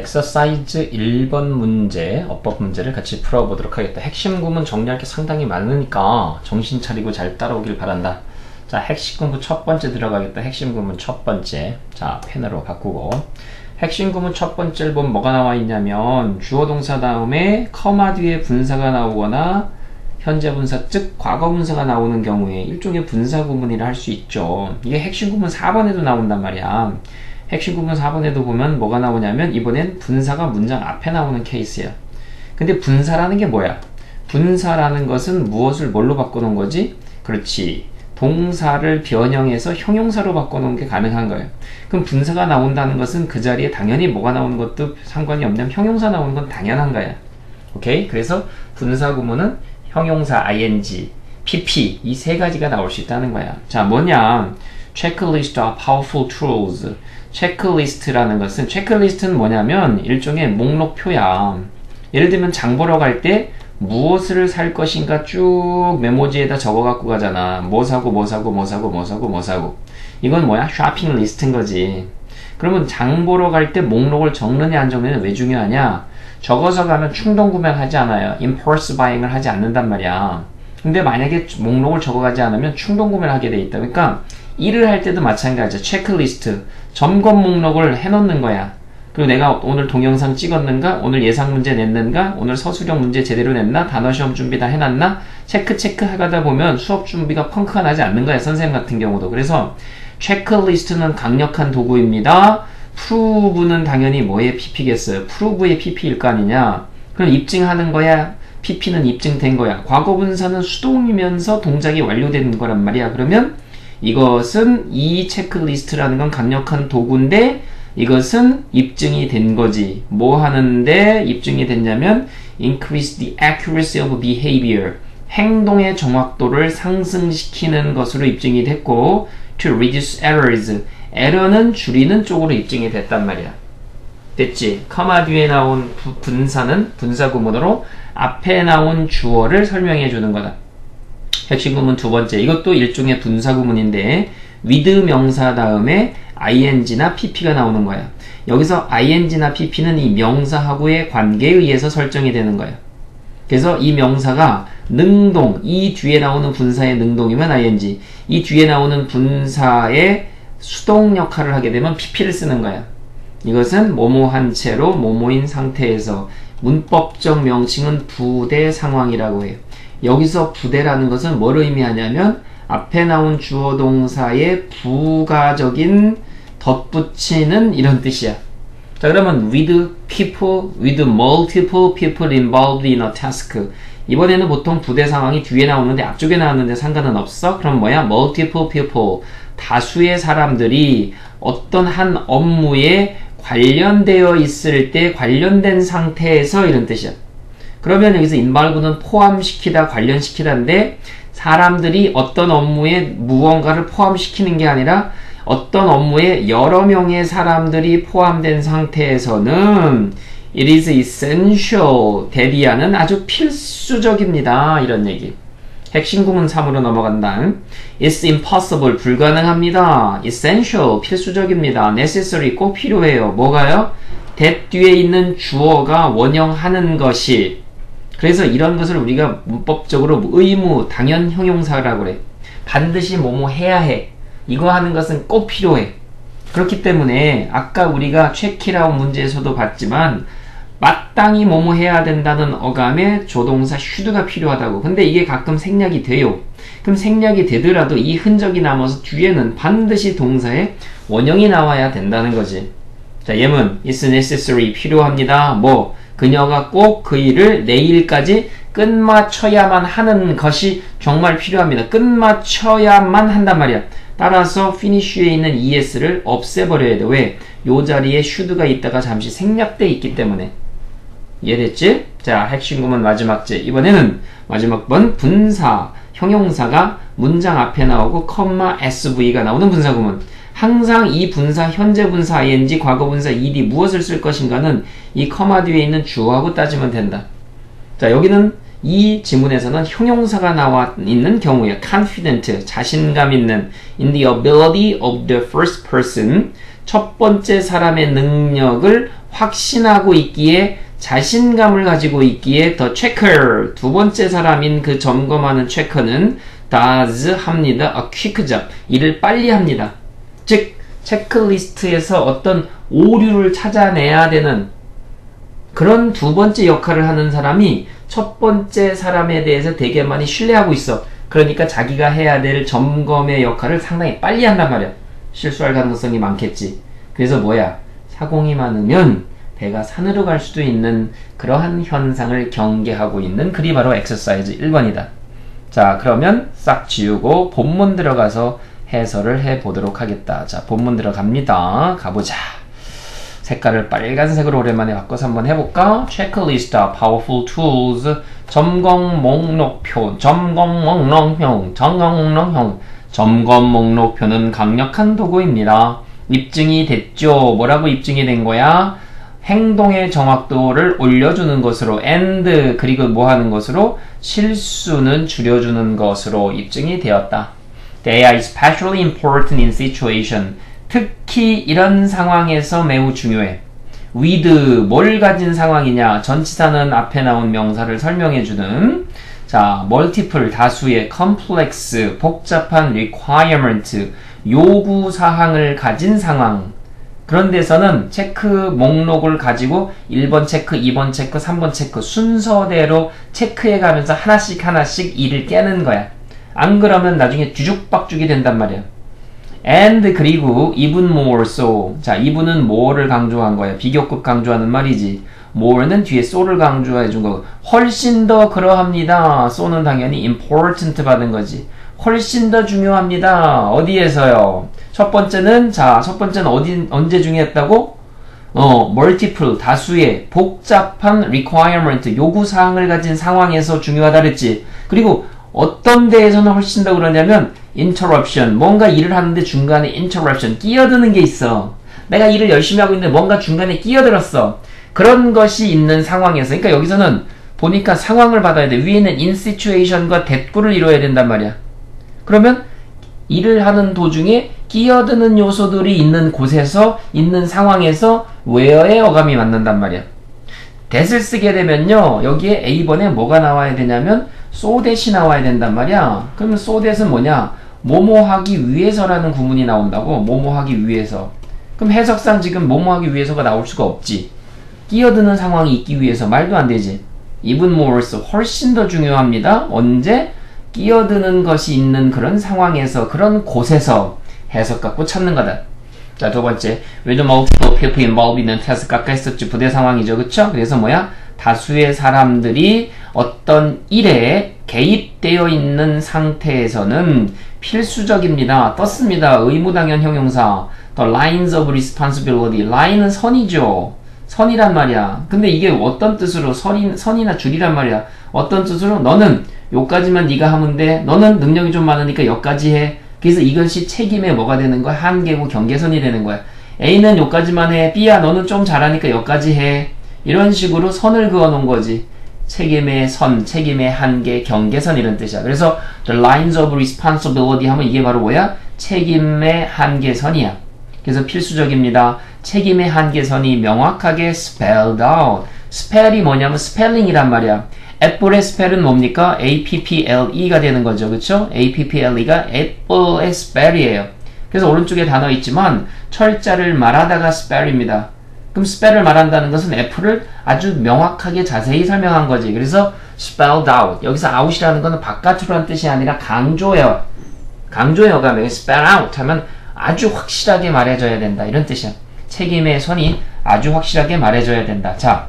엑서사이즈 1번 문제, 어법 문제를 같이 풀어보도록 하겠다. 핵심 구문 정리할 게 상당히 많으니까 정신 차리고 잘 따라오길 바란다. 자, 핵심 구문 첫 번째 들어가겠다. 핵심 구문 첫 번째. 자, 펜으로 바꾸고. 핵심 구문 첫 번째를 보면 뭐가 나와 있냐면 주어 동사 다음에 커마 뒤에 분사가 나오거나 현재 분사 즉 과거 분사가 나오는 경우에 일종의 분사 구문이라 할 수 있죠. 이게 핵심 구문 4번에도 나온단 말이야. 핵심 구문 4번에도 보면 뭐가 나오냐면 이번엔 분사가 문장 앞에 나오는 케이스야. 근데 분사라는 게 뭐야? 분사라는 것은 무엇을 뭘로 바꿔놓은 거지? 그렇지. 동사를 변형해서 형용사로 바꿔놓은 게 가능한 거예요. 그럼 분사가 나온다는 것은 그 자리에 당연히 뭐가 나오는 것도 상관이 없냐면 형용사 나오는 건 당연한 거야. 오케이? 그래서 분사 구문은 형용사 ing, pp 이 세 가지가 나올 수 있다는 거야. 자, 뭐냐? checklist of powerful tools. 체크리스트라는 것은 체크리스트는 뭐냐면 일종의 목록표야. 예를 들면 장 보러 갈 때 무엇을 살 것인가 쭉 메모지에다 적어 갖고 가잖아. 뭐 사고 뭐 사고 뭐 사고 뭐 사고 뭐 사고. 이건 뭐야? 쇼핑 리스트인 거지. 그러면 장 보러 갈 때 목록을 적느냐 안 적느냐 왜 중요하냐? 적어서 가면 충동 구매를 하지 않아요. impulse buying을 하지 않는단 말이야. 근데 만약에 목록을 적어가지 않으면 충동 구매를 하게 돼 있다. 그러니까 일을 할 때도 마찬가지야. 체크리스트. 점검 목록을 해놓는 거야. 그리고 내가 오늘 동영상 찍었는가? 오늘 예상 문제 냈는가? 오늘 서술형 문제 제대로 냈나? 단어 시험 준비 다 해놨나? 체크 체크 하다 보면 수업 준비가 펑크가 나지 않는 거야. 선생님 같은 경우도. 그래서 체크리스트는 강력한 도구입니다. 프루브는 당연히 뭐의 PP겠어요? 프루브의 PP일 거 아니냐? 그럼 입증하는 거야? PP는 입증된 거야. 과거 분사는 수동이면서 동작이 완료되는 거란 말이야. 그러면 이것은 이 체크리스트라는 건 강력한 도구인데 이것은 입증이 된 거지. 뭐 하는데 입증이 됐냐면 increase the accuracy of behavior. 행동의 정확도를 상승시키는 것으로 입증이 됐고 to reduce errors. 에러는 줄이는 쪽으로 입증이 됐단 말이야. 됐지? 커마 뒤에 나온 부, 분사는 분사 구문으로 앞에 나온 주어를 설명해 주는 거다. 핵심 구문 두 번째. 이것도 일종의 분사 구문인데 with 명사 다음에 ing나 pp가 나오는 거야. 여기서 ing나 pp는 이 명사하고의 관계에 의해서 설정이 되는 거야. 그래서 이 명사가 능동, 이 뒤에 나오는 분사의 능동이면 ing, 이 뒤에 나오는 분사의 수동 역할을 하게 되면 pp를 쓰는 거야. 이것은 모모한 채로 모모인 상태에서 문법적 명칭은 부대 상황이라고 해요. 여기서 부대라는 것은 뭘 의미하냐면 앞에 나온 주어 동사의 부가적인 덧붙이는 이런 뜻이야. 자 그러면 with people, with multiple people involved in a task 이번에는 보통 부대 상황이 뒤에 나오는데 앞쪽에 나왔는데 상관은 없어? 그럼 뭐야? multiple people 다수의 사람들이 어떤 한 업무에 관련되어 있을 때 관련된 상태에서 이런 뜻이야. 그러면 여기서 인발구는 포함시키다, 관련시키다인데 사람들이 어떤 업무에 무언가를 포함시키는 게 아니라 어떤 업무에 여러 명의 사람들이 포함된 상태에서는 it is essential 대비하는 아주 필수적입니다. 이런 얘기. 핵심 구문 3으로 넘어간다. It's impossible 불가능합니다. essential 필수적입니다. necessary 꼭 필요해요. 뭐가요? that 뒤에 있는 주어가 원형하는 것이 그래서 이런 것을 우리가 문법적으로 의무, 당연 형용사라고 그래. 반드시 뭐뭐 해야 해. 이거 하는 것은 꼭 필요해. 그렇기 때문에 아까 우리가 체키라운 문제에서도 봤지만 마땅히 뭐뭐 해야 된다는 어감에 조동사 슈드가 필요하다고. 근데 이게 가끔 생략이 돼요. 그럼 생략이 되더라도 이 흔적이 남아서 뒤에는 반드시 동사에 원형이 나와야 된다는 거지. 자, 예문 is necessary 필요합니다. 뭐 그녀가 꼭 그 일을 내일까지 끝마쳐야만 하는 것이 정말 필요합니다. 끝마쳐야만 한단 말이야. 따라서 finish에 있는 es를 없애버려야 돼. 왜? 요 자리에 should가 있다가 잠시 생략돼 있기 때문에. 이해됐지? 자, 핵심 구문 마지막 제. 이번에는 마지막 번 분사, 형용사가 문장 앞에 나오고 컴마 sv가 나오는 분사 구문. 항상 이 분사, 현재 분사 ing, 과거 분사 ed 무엇을 쓸 것인가는 이 커마 뒤에 있는 주어하고 따지면 된다. 자, 여기는 이 지문에서는 형용사가 나와 있는 경우에 confident, 자신감 있는 in the ability of the first person 첫 번째 사람의 능력을 확신하고 있기에 자신감을 가지고 있기에 더 체커 두 번째 사람인 그 점검하는 체커는 does 합니다. a quick job 일을 빨리 합니다. 즉 체크리스트에서 어떤 오류를 찾아내야 되는 그런 두 번째 역할을 하는 사람이 첫 번째 사람에 대해서 되게 많이 신뢰하고 있어. 그러니까 자기가 해야 될 점검의 역할을 상당히 빨리 한단 말이야. 실수할 가능성이 많겠지. 그래서 뭐야? 사공이 많으면 배가 산으로 갈 수도 있는 그러한 현상을 경계하고 있는 글이 바로 엑서사이즈 1번이다. 자, 그러면 싹 지우고 본문 들어가서 해설을 해 보도록 하겠다. 자, 본문 들어갑니다. 가보자. 색깔을 빨간색으로 오랜만에 바꿔서 한번 해볼까? 체크리스트, powerful tools, 점검 목록표, 점검 목록표, 점검 목록표, 점검 목록표는 강력한 도구입니다. 입증이 됐죠. 뭐라고 입증이 된 거야? 행동의 정확도를 올려주는 것으로 and 그리고 뭐 하는 것으로 실수는 줄여주는 것으로 입증이 되었다. They are especially important in situation. 특히 이런 상황에서 매우 중요해. with 뭘 가진 상황이냐 전치사는 앞에 나온 명사를 설명해주는 자 multiple 다수의 complex 복잡한 requirement 요구 사항을 가진 상황 그런 데서는 체크 목록을 가지고 1번 체크, 2번 체크, 3번 체크 순서대로 체크해 가면서 하나씩 하나씩 일을 깨는 거야. 안 그러면 나중에 뒤죽박죽이 된단 말이야. and 그리고 even more so. 자, 이분은 more를 강조한 거야. 비교급 강조하는 말이지. more는 뒤에 so를 강조해 준 거고. 훨씬 더 그러합니다. so는 당연히 important 받은 거지. 훨씬 더 중요합니다. 어디에서요? 첫 번째는 자, 첫 번째는 어디 언제 중요했다고? 어, multiple 다수의 복잡한 requirement 요구 사항을 가진 상황에서 중요하다 그랬지. 그리고 어떤 데에서는 훨씬 더 그러냐면 interruption 뭔가 일을 하는데 중간에 interruption 끼어드는 게 있어. 내가 일을 열심히 하고 있는데 뭔가 중간에 끼어들었어. 그런 것이 있는 상황에서 그러니까 여기서는 보니까 상황을 받아야 돼. 위에는 in situation과 대꾸를 이루어야 된단 말이야. 그러면 일을 하는 도중에 끼어드는 요소들이 있는 곳에서 있는 상황에서 where의 어감이 맞는단 말이야. that을 쓰게 되면요. 여기에 A번에 뭐가 나와야 되냐면 that이 나와야 된단 말이야. 그러면 that은 뭐냐? 뭐뭐 하기 위해서라는 구문이 나온다고. 뭐뭐 하기 위해서. 그럼 해석상 지금 뭐뭐 하기 위해서가 나올 수가 없지. 끼어드는 상황이 있기 위해서 말도 안 되지. even more 훨씬 더 중요합니다. 언제? 끼어드는 것이 있는 그런 상황에서 그런 곳에서 해석 갖고 찾는 거다. 자, 두 번째. with multiple people involved 있는 해석 아까 했었지. 부대 상황이죠. 그쵸? 그래서 뭐야? 다수의 사람들이 어떤 일에 개입되어 있는 상태에서는 필수적입니다. 떴습니다. 의무당연 형용사. The lines of responsibility. line은 선이죠. 선이란 말이야. 근데 이게 어떤 뜻으로 선이, 선이나 줄이란 말이야. 어떤 뜻으로 너는 요까지만 네가 하면 돼. 너는 능력이 좀 많으니까 여기까지 해. 그래서 이것이 책임의 뭐가 되는 거야? 한계고 경계선이 되는 거야. A는 요까지만 해. B야 너는 좀 잘하니까 여기까지 해. 이런 식으로 선을 그어 놓은 거지. 책임의 선, 책임의 한계, 경계선 이런 뜻이야. 그래서 the lines of responsibility 하면 이게 바로 뭐야? 책임의 한계선이야. 그래서 필수적입니다. 책임의 한계선이 명확하게 spelled out. spell이 뭐냐면 spelling이란 말이야. 애플의 스펠은 뭡니까? A-P-P-L-E가 되는 거죠. 그쵸? A-P-P-L-E가 애플의 스펠이에요. 그래서 오른쪽에 단어 있지만 철자를 말하다가 스펠입니다. 그럼 스펠을 말한다는 것은 애플을 아주 명확하게 자세히 설명한 거지. 그래서 spelled out. 여기서 out이라는 것은 바깥으로는 뜻이 아니라 강조해요. 강조해요가 왜 spell out 하면 아주 확실하게 말해줘야 된다. 이런 뜻이야. 책임의 선이 아주 확실하게 말해줘야 된다. 자,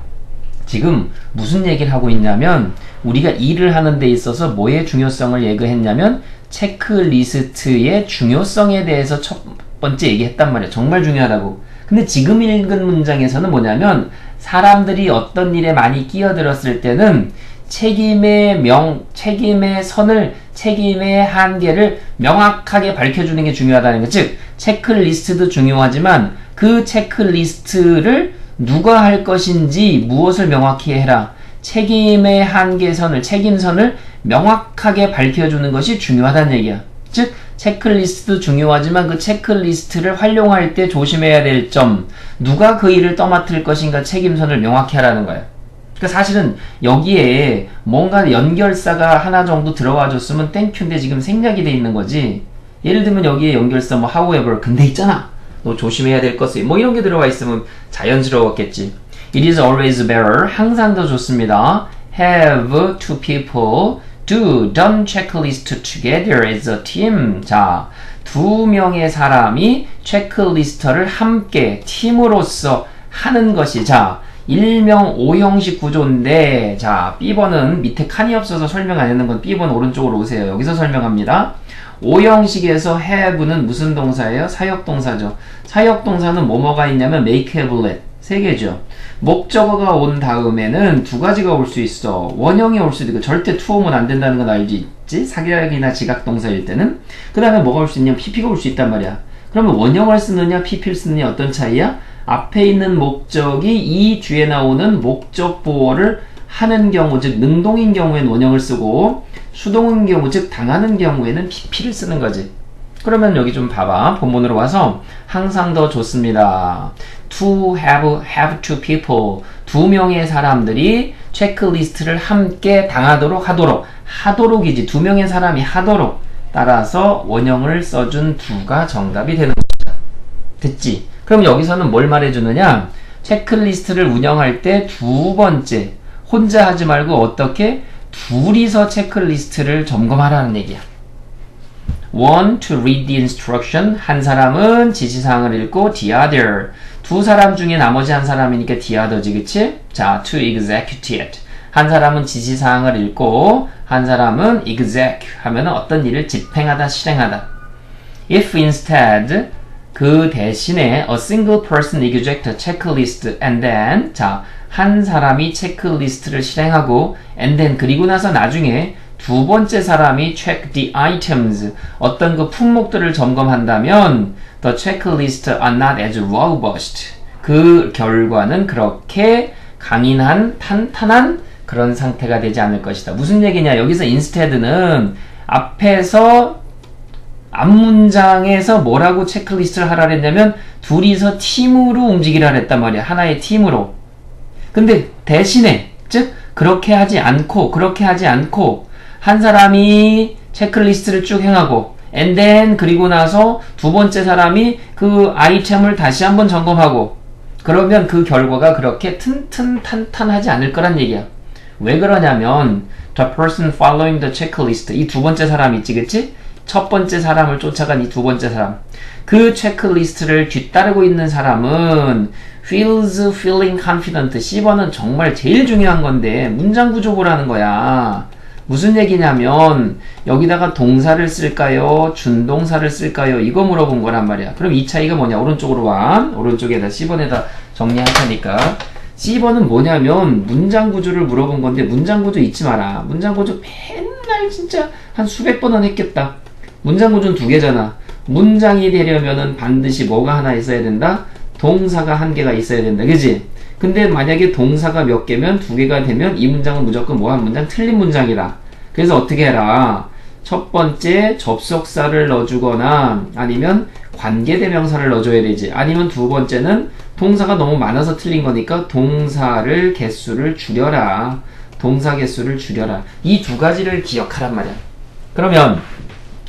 지금 무슨 얘기를 하고 있냐면 우리가 일을 하는 데 있어서 뭐의 중요성을 예고했냐면 체크리스트의 중요성에 대해서 첫 번째 얘기했단 말이야. 정말 중요하다고. 근데 지금 읽은 문장에서는 뭐냐면 사람들이 어떤 일에 많이 끼어들었을 때는 책임의 명, 책임의 선을, 책임의 한계를 명확하게 밝혀주는 게 중요하다는 거. 즉, 체크리스트도 중요하지만 그 체크리스트를 누가 할 것인지 무엇을 명확히 해라. 책임의 한계선을, 책임선을 명확하게 밝혀주는 것이 중요하다는 얘기야. 즉, 체크리스트도 중요하지만 그 체크리스트를 활용할 때 조심해야 될 점, 누가 그 일을 떠맡을 것인가 책임선을 명확히 하라는 거예요. 그러니까 사실은 여기에 뭔가 연결사가 하나 정도 들어와 줬으면 땡큐인데 지금 생략이 돼 있는 거지. 예를 들면 여기에 연결사 뭐 however 근데 있잖아. 너 조심해야 될 것이 뭐 이런 게 들어와 있으면 자연스러웠겠지. It is always better. 항상 더 좋습니다. Have two people do done checklist together as a team. 자, 두 명의 사람이 체크리스트를 함께 팀으로서 하는 것이 자 일명 오형식 구조인데 자 B번은 밑에 칸이 없어서 설명 안 했는 건 B번 오른쪽으로 오세요. 여기서 설명합니다. 오형식에서 have는 무슨 동사예요? 사역동사죠. 사역동사는 뭐뭐가 있냐면 make have let 세 개죠. 목적어가 온 다음에는 두 가지가 올 수 있어. 원형이 올 수도 있고 절대 투 오면 안 된다는 건 알지? 사격이나 지각동사일 때는 그 다음에 뭐가 올 수 있냐? PP가 올 수 있단 말이야. 그러면 원형을 쓰느냐 PP를 쓰느냐 어떤 차이야? 앞에 있는 목적이 이 뒤에 나오는 목적 보어를 하는 경우 즉 능동인 경우에는 원형을 쓰고 수동인 경우 즉 당하는 경우에는 PP를 쓰는 거지. 그러면 여기 좀 봐봐. 본문으로 와서 항상 더 좋습니다. To have, have two people. 두 명의 사람들이 체크리스트를 함께 당하도록 하도록. 하도록이지. 두 명의 사람이 하도록. 따라서 원형을 써준 두가 정답이 되는 거죠. 됐지? 그럼 여기서는 뭘 말해주느냐? 체크리스트를 운영할 때 두 번째. 혼자 하지 말고 어떻게? 둘이서 체크리스트를 점검하라는 얘기야. One to read the instruction. 한 사람은 지시사항을 읽고 the other. 두 사람 중에 나머지 한 사람이니까 the other지, 그치? 자, to execute it. 한 사람은 지시사항을 읽고 한 사람은 exec 하면 어떤 일을 집행하다, 실행하다. If instead 그 대신에 a single person execute a checklist and then 자, 한 사람이 체크리스트를 실행하고 and then 그리고 나서 나중에 두 번째 사람이 check the items 어떤 그 품목들을 점검한다면 the checklist are not as robust 그 결과는 그렇게 강인한 탄탄한 그런 상태가 되지 않을 것이다. 무슨 얘기냐? 여기서 instead는 앞에서 앞문장에서 뭐라고 체크리스트를 하라 그랬냐면 둘이서 팀으로 움직이라 그랬단 말이야. 하나의 팀으로. 근데 대신에 즉 그렇게 하지 않고 그렇게 하지 않고 한 사람이 체크리스트를 쭉 행하고 then 그리고 나서 두 번째 사람이 그 아이템을 다시 한번 점검하고 그러면 그 결과가 그렇게 튼튼 탄탄하지 않을 거란 얘기야. 왜 그러냐면 the person following the checklist 이 두 번째 사람 있지 그치? 첫 번째 사람을 쫓아간 이 두 번째 사람 그 체크리스트를 뒤따르고 있는 사람은 feels feeling confident 10번은 정말 제일 중요한 건데 문장 구조 보라는 거야. 무슨 얘기냐면 여기다가 동사를 쓸까요? 준동사를 쓸까요? 이거 물어본 거란 말이야. 그럼 이 차이가 뭐냐? 오른쪽으로 와. 오른쪽에다 C번에다 정리할 테니까. C번은 뭐냐면 문장 구조를 물어본 건데 문장 구조 잊지 마라. 문장 구조 맨날 진짜 한 수백 번은 했겠다. 문장 구조는 두 개잖아. 문장이 되려면은 반드시 뭐가 하나 있어야 된다? 동사가 한 개가 있어야 된다. 그지? 근데 만약에 동사가 몇 개면 두 개가 되면 이 문장은 무조건 뭐 한 문장 틀린 문장이라. 그래서 어떻게 해라. 첫 번째 접속사를 넣어주거나 아니면 관계대명사를 넣어줘야 되지. 아니면 두 번째는 동사가 너무 많아서 틀린 거니까 동사를 개수를 줄여라. 동사 개수를 줄여라. 이 두 가지를 기억하란 말이야. 그러면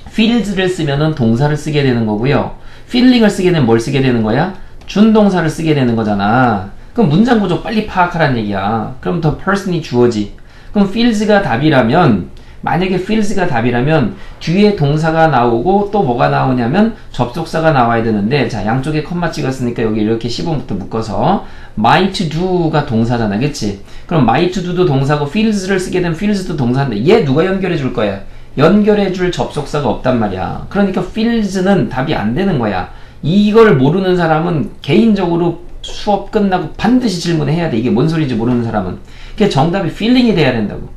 feels를 쓰면은 동사를 쓰게 되는 거고요. feeling을 쓰게 되면 뭘 쓰게 되는 거야? 준동사를 쓰게 되는 거잖아. 그럼 문장 구조 빨리 파악하라는 얘기야. 그럼 더 person이 주어지. 그럼 feels가 답이라면 만약에 feels가 답이라면 뒤에 동사가 나오고 또 뭐가 나오냐면 접속사가 나와야 되는데 자 양쪽에 컴마 찍었으니까 여기 이렇게 10번부터 묶어서 might do가 동사잖아 그치? 그럼 might do도 동사고 feels를 쓰게 되면 feels도 동사인데 얘 누가 연결해 줄 거야? 연결해 줄 접속사가 없단 말이야 그러니까 feels는 답이 안 되는 거야 이걸 모르는 사람은 개인적으로 수업 끝나고 반드시 질문해야 돼. 이게 뭔 소리인지 모르는 사람은. 그게 정답이 필링이 돼야 된다고.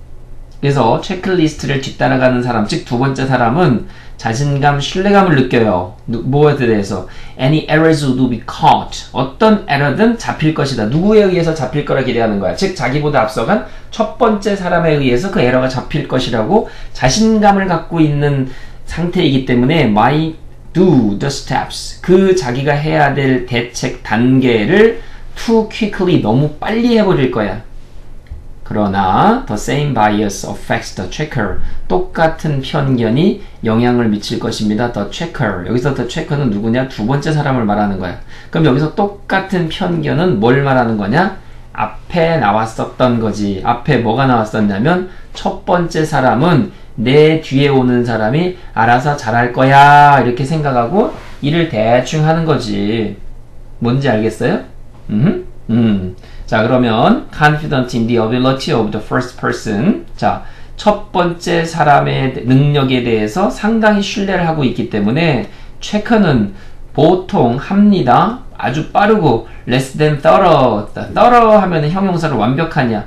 그래서 체크리스트를 뒤따라가는 사람, 즉 두 번째 사람은 자신감, 신뢰감을 느껴요. 무엇에 대해서? Any errors will be caught. 어떤 에러든 잡힐 것이다. 누구에 의해서 잡힐 거라 기대하는 거야. 즉 자기보다 앞서간 첫 번째 사람에 의해서 그 에러가 잡힐 것이라고 자신감을 갖고 있는 상태이기 때문에 might do the steps 그 자기가 해야 될 대책 단계를 too quickly 너무 빨리 해버릴 거야. 그러나 the same bias affects the checker. 똑같은 편견이 영향을 미칠 것입니다. the checker. 여기서 the checker는 누구냐? 두 번째 사람을 말하는 거야. 그럼 여기서 똑같은 편견은 뭘 말하는 거냐? 앞에 나왔었던 거지. 앞에 뭐가 나왔었냐면 첫 번째 사람은 내 뒤에 오는 사람이 알아서 잘할 거야. 이렇게 생각하고 일을 대충 하는 거지. 뭔지 알겠어요? 음. 음. 자, 그러면 confident in the ability of the first person. 자, 첫 번째 사람의 능력에 대해서 상당히 신뢰를 하고 있기 때문에 체크는 보통 합니다. 아주 빠르고 less than thorough. thorough 하면 형용사로 완벽하냐.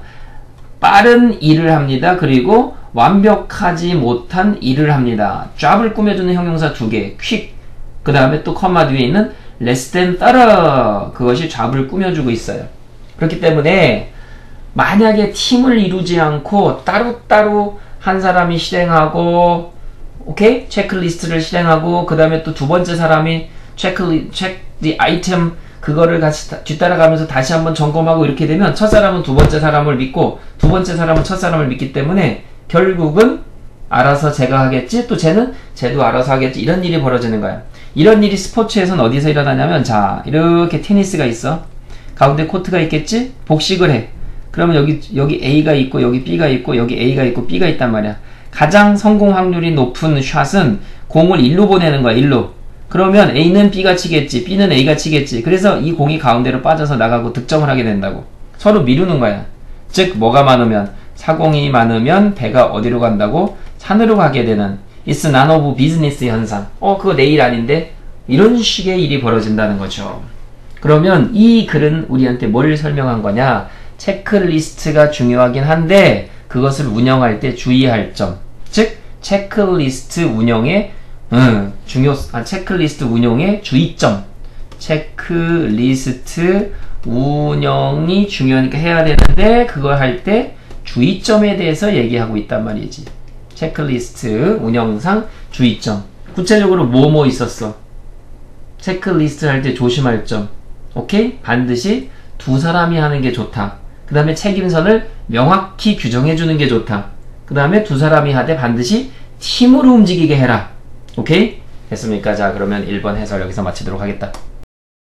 빠른 일을 합니다. 그리고 완벽하지 못한 일을 합니다. job을 꾸며주는 형용사 두 개. quick. 그 다음에 또 컴마 뒤에 있는 less than thorough. 그것이 job을 꾸며주고 있어요. 그렇기 때문에 만약에 팀을 이루지 않고 따로따로 한 사람이 실행하고 오케이 체크리스트를 실행하고 그 다음에 또 두 번째 사람이 체크리 체크 디 아이템 그거를 같이 뒤따라가면서 다시 한번 점검하고 이렇게 되면 첫 사람은 두 번째 사람을 믿고 두 번째 사람은 첫 사람을 믿기 때문에 결국은 알아서 제가 하겠지 또 쟤는 쟤도 알아서 하겠지 이런 일이 벌어지는 거야. 이런 일이 스포츠에서는 어디서 일어나냐면 자 이렇게 테니스가 있어. 가운데 코트가 있겠지? 복식을 해. 그러면 여기 여기 A가 있고 여기 B가 있고 여기 A가 있고 B가 있단 말이야. 가장 성공 확률이 높은 샷은 공을 일로 보내는 거야 일로 그러면 A는 B가 치겠지 B는 A가 치겠지. 그래서 이 공이 가운데로 빠져서 나가고 득점을 하게 된다고. 서로 미루는 거야. 즉 뭐가 많으면 사공이 많으면 배가 어디로 간다고? 산으로 가게 되는 none of business 현상. 어 그거 내일 아닌데? 이런 식의 일이 벌어진다는 거죠. 그러면 이 글은 우리한테 뭘 설명한 거냐? 체크리스트가 중요하긴 한데 그것을 운영할 때 주의할 점. 즉 체크리스트 운영의 음, 중요 아, 체크리스트 운영의 주의점. 체크리스트 운영이 중요하니까 해야 되는데 그걸 할 때 주의점에 대해서 얘기하고 있단 말이지. 체크리스트 운영상 주의점. 구체적으로 뭐뭐 있었어? 체크리스트 할 때 조심할 점. 오케이? 반드시 두 사람이 하는 게 좋다. 그 다음에 책임선을 명확히 규정해 주는 게 좋다. 그 다음에 두 사람이 하되 반드시 팀으로 움직이게 해라 오케이? 됐습니까? 자 그러면 1번 해설 여기서 마치도록 하겠다